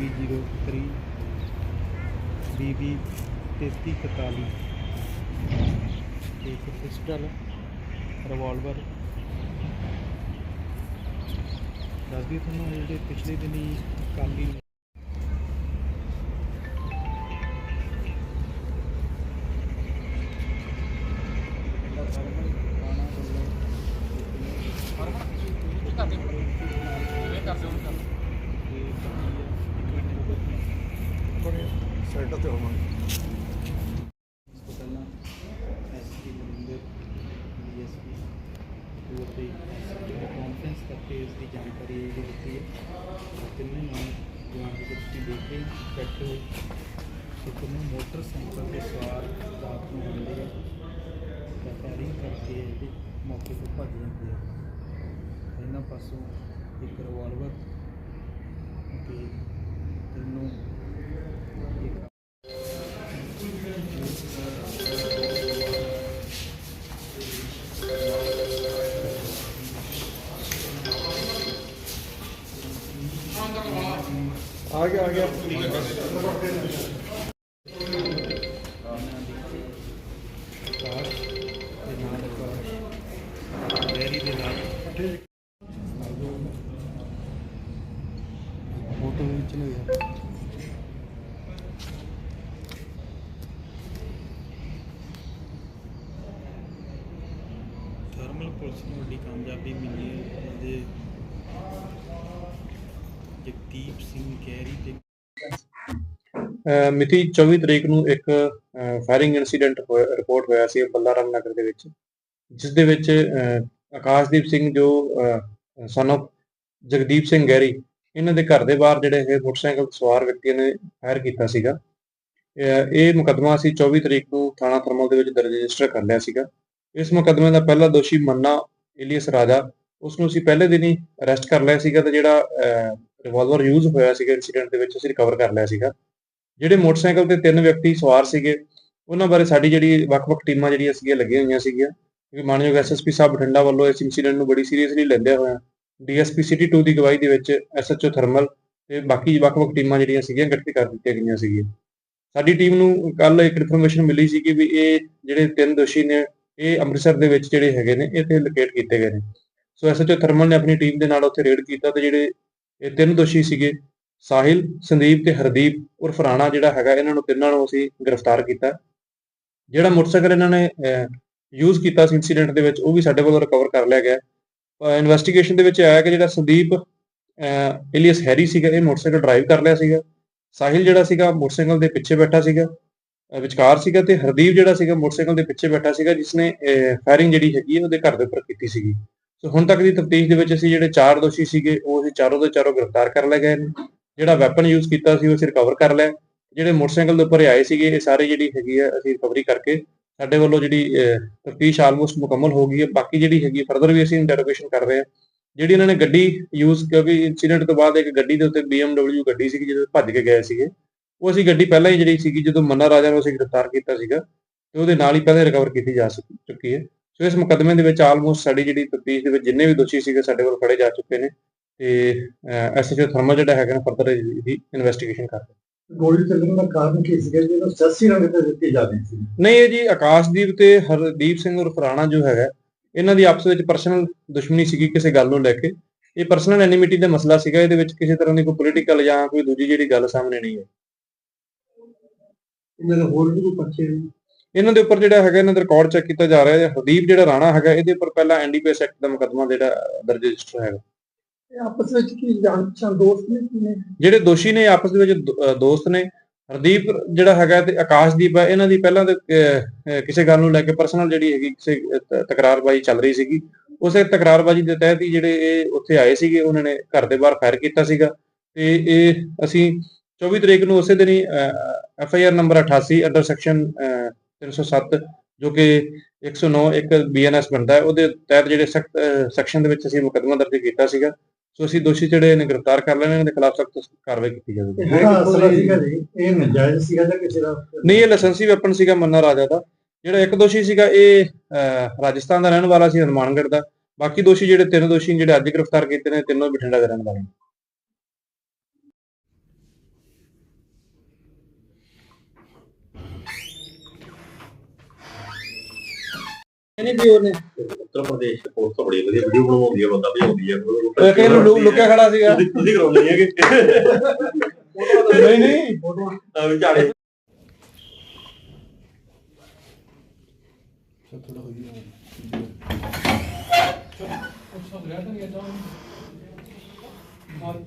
03 BB 3341 ਤੇ ਇੱਕ pistol revolver ਦੱਸਦੀ ਤੁਹਾਨੂੰ ਜਿਹੜੇ ਪਿਛਲੇ ਦਿਨੀ ਕਾਲੀ ਸਾਈਡ ਤੇ ਹੋਵਾਂਗੇ ਇਸ ਤੋਂ ਪਹਿਲਾਂ ਐਸਪੀ ਬਲਿੰਦਰ ਡੀਐਸਪੀ ਹੋਰ ਤੇ ਕਾਨਫਰੰਸ ਕਰਕੇ ਇਸ ਦੀ ਜਾਣਕਾਰੀ ਜਿਹੜੀ ਦਿੱਤੀ ਹੈ। ਤਿੰਨੇ ਨਾਮ ਜਵਾਨ ਜਿਹੜੇ ਤੁਸੀਂ ਦੇਖ ਰਹੇ ਬੈਠੇ ਹੋਏ। ਤੇ ਤਿੰਨੇ ਮੋਟਰਸਾਈਕਲ ਤੇ ਸਵਾਰ ਰਾਤ ਨੂੰ ਆਉਂਦੇ ਆ। ਤਾਂ ਫਾਇਰਿੰਗ ਕਰਕੇ ਇਹਦੇ ਮੌਕੇ ਤੋਂ ਭੱਜ ਜਾਂਦੇ ਆ। ਇਹਨਾਂ ਪਾਸੋਂ ਇੱਕ ਰਿਵਾਲਵਰ ਤੇ ਤਿੰਨੋਂ ਇੱਕ ਆ ਗਿਆ ਆ ਪੁਲਿਸ ਨੂੰ ਵੱਡੀ ਕਾਮਯਾਬੀ ਮਿਲੀ ਹੈ। ਇਹਦੇ ਜਗਦੀਪ ਸਿੰਘ ਕੈਰੀ ਤੇ ਅਹ ਮਿਤੀ 24 ਤਰੀਕ ਨੂੰ ਇੱਕ ਫਾਇਰਿੰਗ ਇਨਸੀਡੈਂਟ ਰਿਪੋਰਟ ਹੋਇਆ ਸੀ ਬੱਲਾਰਾਮ ਨਗਰ ਦੇ ਵਿੱਚ ਜਿਸ ਦੇ ਵਿੱਚ ਅਹ, ਆਕਾਸ਼ਦੀਪ ਸਿੰਘ ਜੋ son of Jagdeep Singh Garry ਇਹਨਾਂ ਦੇ ਘਰ ਦੇ ਬਾਹਰ ਜਿਹੜੇ ਇਹ ਮੋਟਰਸਾਈਕਲ ਸਵਾਰ ਵਿਅਕਤੀਆਂ ਨੇ ਫਾਇਰ ਕੀਤਾ ਸੀਗਾ। ਅਹ, ਇਹ ਮੁਕੱਦਮਾ ਅਸੀਂ 24 ਤਰੀਕ ਨੂੰ ਥਾਣਾ ਥਰਮਲ ਦੇ ਵਿੱਚ ਦਰਜ ਰਜਿਸਟਰ ਕਰ ਲਿਆ ਸੀਗਾ। ਇਸ ਮੁਕੱਦਮੇ ਦਾ ਪਹਿਲਾ ਦੋਸ਼ੀ ਮੰਨਾ ਇਲੀਅਸ ਰਾਜਾ। ਉਸ ਨੂੰ ਅਸੀਂ ਪਹਿਲੇ ਦਿਨ ਹੀ ਅਰੈਸਟ ਕਰ ਲਿਆ ਸੀਗਾ ਤੇ ਜਿਹੜਾ ਰਿਵਾਲਵਰ ਯੂਜ਼ ਹੋਇਆ ਸੀਗਾ ਇਨਸੀਡੈਂਟ ਦੇ ਵਿੱਚ, ਅਸੀਂ ਰਿਕਵਰ ਕਰ ਲਿਆ ਸੀਗਾ। ਜਿਹੜੇ ਮੋਟਰਸਾਈਕਲ ਤੇ ਤਿੰਨ ਵਿਅਕਤੀ ਸਵਾਰ ਸੀਗੇ, ਉਹਨਾਂ ਬਾਰੇ ਸਾਡੀ ਜਿਹੜੀ ਵੱਖ-ਵੱਖ ਟੀਮਾਂ ਜਿਹੜੀਆਂ ਸੀਗੀਆਂ, ਲੱਗੀਆਂ ਹੋਈਆਂ ਸੀਗੀਆਂ। ਕਿਉਂਕਿ ਮਾਨਯੋਗ ਐਸਐਸਪੀ ਸਾਹਿਬ ਬਠਿੰਡਾ ਵੱਲੋਂ ਇਸ ਇਨਸੀਡੈਂਟ ਨੂੰ ਬੜੀ ਸੀਰੀਅਸਲੀ ਲੈਂਦੇ ਹੋਏ ਡੀਐਸਪੀ ਸਿਟੀ 2 ਦੀ ਗਵਾਹੀ ਦੇ ਵਿੱਚ ਐਸਐਚਓ ਥਰਮਲ ਤੇ ਬਾਕੀ ਵੱਖ-ਵੱਖ ਟੀਮਾਂ ਜਿਹੜੀਆਂ ਸੀਗੀਆਂ ਗਠਿਤ ਕਰ ਦਿੱਤੀਆਂ ਗਈਆਂ ਸੀਗੀਆਂ। ਸਾਡੀ ਟੀਮ ਨੂੰ ਕੱਲ ਇੱਕ ਇਨਫੋਰਮੇਸ਼ਨ ਮਿਲੀ ਸੀ ਕਿ ਵੀ ਇਹ ਜਿਹੜੇ ਤਿੰਨ ਦੋਸ਼ੀ ਨੇ ਇਹ ਅੰਮ੍ਰਿਤਸਰ ਦੇ ਵਿੱਚ ਜਿਹੜੇ ਹੈਗੇ ਨੇ, ਇਹ ਤੇ ਲੋਕੇਟ ਕੀਤੇ ਗਏ ਨੇ। ਸੋ ਐਸਐਚਓ ਥਰਮਲ ਨੇ ਆਪਣੀ ਟੀਮ ਦੇ ਨਾਲ ਉੱਥੇ ਰੇਡ ਕੀਤਾ ਤੇ ਜਿਹੜੇ ਇਹ ਤਿੰਨ ਦੋਸ਼ੀ ਸੀਗੇ, ਸਾਹਿਲ, ਸੰਦੀਪ ਤੇ ਹਰਦੀਪ ਉਰਫ ਫਰਾਣਾ ਜਿਹੜਾ ਹੈਗਾ, ਇਹਨਾਂ ਨੂੰ ਤਿੰਨਾਂ ਨੂੰ ਅਸੀਂ ਗ੍ਰਿਫਤਾਰ ਕੀਤਾ। ਜਿਹੜਾ ਮੋਟਰਸਾਈਕਲ ਇਹਨਾਂ ਨੇ ਯੂਜ਼ ਕੀਤਾ ਸੀ ਇਨਸੀਡੈਂਟ ਦੇ ਵਿੱਚ, ਉਹ ਵੀ ਸਾਡੇ ਵੱਲੋਂ ਰਿਕਵਰ ਕਰ ਲਿਆ ਗਿਆ। ਇਨਵੈਸਟੀਗੇਸ਼ਨ ਦੇ ਵਿੱਚ ਆਇਆ ਕਿ ਜਿਹੜਾ ਸੰਦੀਪ ਇਲੀਅਸ ਹੈਰੀ ਸੀਗਾ, ਇਹ ਮੋਟਰਸਾਈਕਲ ਡਰਾਈਵ ਕਰ ਲਿਆ ਸੀਗਾ। ਸਾਹਿਲ ਜਿਹੜਾ ਸੀਗਾ, ਮੋਟਰਸਾਈਕਲ ਦੇ ਪਿੱਛੇ ਬੈਠਾ ਸੀਗਾ। ਵਿਚਕਾਰ ਸੀਗਾ ਤੇ ਹਰਦੀਪ ਜਿਹੜਾ ਸੀਗਾ ਮੋਟਰਸਾਈਕਲ ਦੇ ਪਿੱਛੇ ਬੈਠਾ ਸੀਗਾ, ਜਿਸਨੇ ਫਾਇਰਿੰਗ ਜਿਹੜੀ ਹੈਗੀ ਹੈ ਉਹਦੇ ਘਰ ਦੇ ਉੱਪਰ ਕੀਤੀ ਸੀਗੀ। ਸੋ ਹੁਣ ਤੱਕ ਦੀ ਤਫਤੀਸ਼ ਦੇ ਵਿੱਚ ਅਸੀਂ ਜਿਹੜੇ ਚਾਰ ਦੋਸ਼ੀ ਸੀਗੇ, ਉਹ ਅਸੀਂ ਚਾਰੋਂ ਦੇ ਚਾਰੋਂ ਗ੍ਰਿਫਤਾਰ ਕਰ ਲਏ ਗਏ ਨੇ। ਜਿਹੜਾ ਵੈਪਨ ਯੂਜ਼ ਕੀਤਾ ਸੀ, ਉਹ ਅਸੀਂ ਰਿਕਵਰ ਕਰ ਲਿਆ। ਜਿਹੜੇ ਮੋਟਰਸਾਈਕਲ ਦੇ ਉੱਪਰ ਆਏ ਸੀਗੇ, ਇਹ ਸਾਰੇ ਜਿਹੜੀ ਹੈਗੀ ਆ, ਅਸੀਂ ਰਿਕਵਰੀ ਕਰਕੇ ਸਾਡੇ ਵੱਲੋਂ ਜਿਹੜੀ ਤਫਤੀਸ਼ ਆਲਮੋਸਟ ਮੁਕੰਮਲ ਹੋ ਗਈ ਹੈ। ਬਾਕੀ ਜਿਹੜੀ ਹੈਗੀ ਫਰਦਰ ਵੀ ਅਸੀਂ ਇੰਟਰੋਗੇਸ਼ਨ ਕਰ ਰਹੇ ਹਾਂ। ਜਿਹੜੀ ਇਹਨਾਂ ਨੇ ਗੱਡੀ ਯੂਜ਼ ਕਿਉਂਕਿ ਇਨਸੀਡੈਂਟ ਤੋਂ ਬਾਅਦ ਇੱਕ ਗੱਡੀ ਦੇ ਉੱਤੇ BMW ਗੱਡੀ ਸੀਗੀ, ਜਿਹਦੇ ਭੱਜ ਕੇ ਗਏ ਸੀਗੇ। ਉਹ ਅਸੀਂ ਗੱਡੀ ਪਹਿਲਾਂ ਹੀ ਜਿਹੜੀ ਸੀਗੀ ਜਦੋਂ ਮੰਨਾ ਰਾਜਾ ਨੂੰ ਅਸੀਂ ਗ੍ਰਿਫਤਾਰ ਕੀਤਾ ਸੀਗਾ ਤੇ ਉਹਦੇ ਨਾਲ ਹੀ ਪਹਿਲਾਂ ਰਿਕਵਰ ਕੀਤੀ ਜਾ ਚੁੱਕੀ ਹੈ। ਸੋ ਇਸ ਮੁਕੱਦਮੇ ਦੇ ਵਿੱਚ ਆਲਮੋਸਟ ਸਾਡੀ ਜਿਹੜੀ ਤਫਤੀਸ਼ ਦੇ ਵਿੱਚ ਜਿੰਨੇ ਵੀ ਦੋਸ਼ੀ ਸੀਗੇ ਸਾਡੇ ਕੋਲ ਫੜੇ ਜਾ ਚੁੱਕੇ ਨੇ ਤੇ ਐਸਐਚਓ ਥਰਮਲ ਜਿਹੜਾ ਹੈਗਾ ਨਾ ਫਰਦਰ ਇਹਦੀ ਇਨਵੈਸਟੀਗੇਸ਼ਨ ਕਰ ਰਿਹਾ ਗੋਲੀ ਚੱਲਣ ਦਾ ਕਾਰਨ ਕੀ ਸੀਗਾ? ਜੀ ਉਹਨੂੰ ਸੱਸੀ ਰੰਗ ਤੇ ਦਿੱਤੀ ਜਾਂਦੀ ਸੀ। ਨਹੀਂ ਜੀ ਆਕਾਸ਼ਦੀਪ ਤੇ ਹਰਦੀਪ ਸਿੰਘ ਉਰਫ ਰਾਣਾ ਜੋ ਹੈਗਾ ਇਹਨਾਂ ਦੀ ਆਪਸ ਵਿੱਚ ਪਰਸਨਲ ਦੁਸ਼ਮਣੀ ਸੀਗੀ ਕਿਸੇ ਗੱਲ ਨੂੰ ਲੈ ਕੇ। ਇਹ ਪਰਸਨਲ ਐਨਿਮਿਟੀ ਦਾ ਮਸਲਾ ਸੀਗਾ ਇਹਦੇ ਵਿੱਚ ਕਿਸੇ ਤਰ੍ਹਾਂ ਦੀ ਕੋਈ ਪੋਲੀਟੀਕਲ ਜਾਂ ਕੋਈ ਦੂਜੀ ਜਿਹੜੀ ਗੱਲ ਸਾਹਮਣੇ ਨਹੀਂ ਹੈ ਇਹਨਾਂ ਦੇ ਹੋਰ ਵੀ ਕੋਈ ਪੱਛੇ ਇਹਨਾਂ ਦੇ ਉੱਪਰ ਜਿਹੜਾ ਹੈਗਾ ਇਹਨਾਂ ਦਾ ਰਿਕਾਰਡ ਚੈੱਕ ਕੀਤਾ ਜਾ ਰਿਹਾ ਹੈ। ਹਰਦੀਪ ਜਿਹੜਾ ਰਾਣਾ ਹੈਗਾ ਇਹਦੇ ਉੱਪਰ ਪਹਿਲਾਂ ਐਨਡੀਪੀਐਸ ਐਕਟ ਦਾ ਮੁਕੱਦਮਾ ਜਿਹੜਾ ਦਰਜ ਰਜਿਸਟਰ ਹੈਗਾ। ਇਹ ਆਪਸ ਵਿੱਚ ਕੀ ਜਾਣ ਪਛਾਣ ਦੋਸਤ ਨੇ ਕੀ ਨੇ? ਜਿਹੜੇ ਦੋਸ਼ੀ ਨੇ ਆਪਸ ਦੇ ਵਿੱਚ ਦੋਸਤ ਨੇ। ਹਰਦੀਪ ਜਿਹੜਾ ਹੈਗਾ ਤੇ ਆਕਾਸ਼ਦੀਪ ਹੈ ਇਹਨਾਂ ਦੀ ਪਹਿਲਾਂ ਤੇ ਕਿਸੇ ਗੱਲ ਨੂੰ ਲੈ ਕੇ ਪਰਸਨਲ ਜਿਹੜੀ ਹੈਗੀ ਕਿਸੇ ਤਕਰਾਰਬਾਜ਼ੀ ਚੱਲ ਰਹੀ ਸੀਗੀ। ਉਸੇ ਤਕਰਾਰਬਾਜ਼ੀ ਦੇ ਤਹਿਤ ਹੀ ਜਿਹੜੇ ਇਹ ਉੱਥੇ ਆਏ ਸੀਗੇ ਉਹਨਾਂ ਨੇ ਘਰ ਦੇ ਬਾਹਰ ਫਾਇਰ ਕੀਤਾ ਸੀਗਾ। ਤੇ ਇਹ ਅਸੀਂ 24 ਤਰੀਕ ਨੂੰ ਉਸੇ ਦਿਨ ਹੀ F I R number 88 under section 307 ਜੋ ਕਿ 109 ਇੱਕ ਬੀਐਨਐਸ ਬਣਦਾ ਹੈ ਉਹਦੇ ਤਹਿਤ ਜਿਹੜੇ ਸਖਤ ਸੈਕਸ਼ਨ ਦੇ ਵਿੱਚ ਅਸੀਂ ਮੁਕੱਦਮਾ ਦਰਜ ਕੀਤਾ ਸੀਗਾ। ਸੋ ਅਸੀਂ ਦੋਸ਼ੀ ਜਿਹੜੇ ਨੇ ਗ੍ਰਿਫਤਾਰ ਕਰ ਲੈਣੇ ਦੇ ਖਿਲਾਫ ਸਖਤ ਕਾਰਵਾਈ ਕੀਤੀ ਜਾਵੇਗੀ। ਇਹ ਨਜਾਇਜ਼ ਸੀਗਾ ਜਾਂ ਕਿਸੇ ਦਾ? ਨਹੀਂ ਇਹ ਲਾਇਸੈਂਸੀ ਵੈਪਨ ਸੀਗਾ ਮੰਨਾ ਰਾਜਾ ਦਾ। ਜਿਹੜਾ ਇੱਕ ਦੋਸ਼ੀ ਸੀਗਾ ਇਹ ਰਾਜਸਥਾਨ ਦਾ ਰਹਿਣ ਵਾਲਾ ਸੀ ਹਨੂਮਾਨਗੜ੍ਹ ਦਾ। ਬਾਕੀ ਦੋਸ਼ੀ ਜਿਹੜੇ ਤਿੰਨ ਦੋਸ਼ੀ ਜਿਹੜੇ ਅੱਜ ਗ੍ਰਿਫਤਾਰ ਕੀਤੇ ਨੇ ਤਿੰਨੋਂ ਬਠਿੰਡਾ ਦੇ ਰਹਿਣ ਵਾਲੇ ਨੇ। ਨਹੀਂ ਵੀ ਉਹਨੇ ਉੱਤਰ ਪ੍ਰਦੇਸ਼ ਪੁਲਿਸ ਤਾਂ ਬੜੀ ਵਧੀਆ ਵੀਡੀਓ ਬਣਾਉਂਦੀ ਹੈ ਬੰਦਾ ਭਜਾਉਂਦੀ ਹੈ ਉਹ ਕਿਹਨੂੰ ਲੁ- ਲੁਕਿਆ ਖੜਾ ਸੀਗਾ ਤੁਸੀਂ ਤੁਸੀਂ ਕਰਾਉਂਦੇ ਨਹੀਂ ਹੈਗੇ ਨਹੀਂ ਨਹੀਂ ਤਾਂ ਵੀ ਝਾੜੇ ਥੋੜਾ ਹੋ ਗਿਆ Çok, çok sabır. Nereden geldi abi? Abi,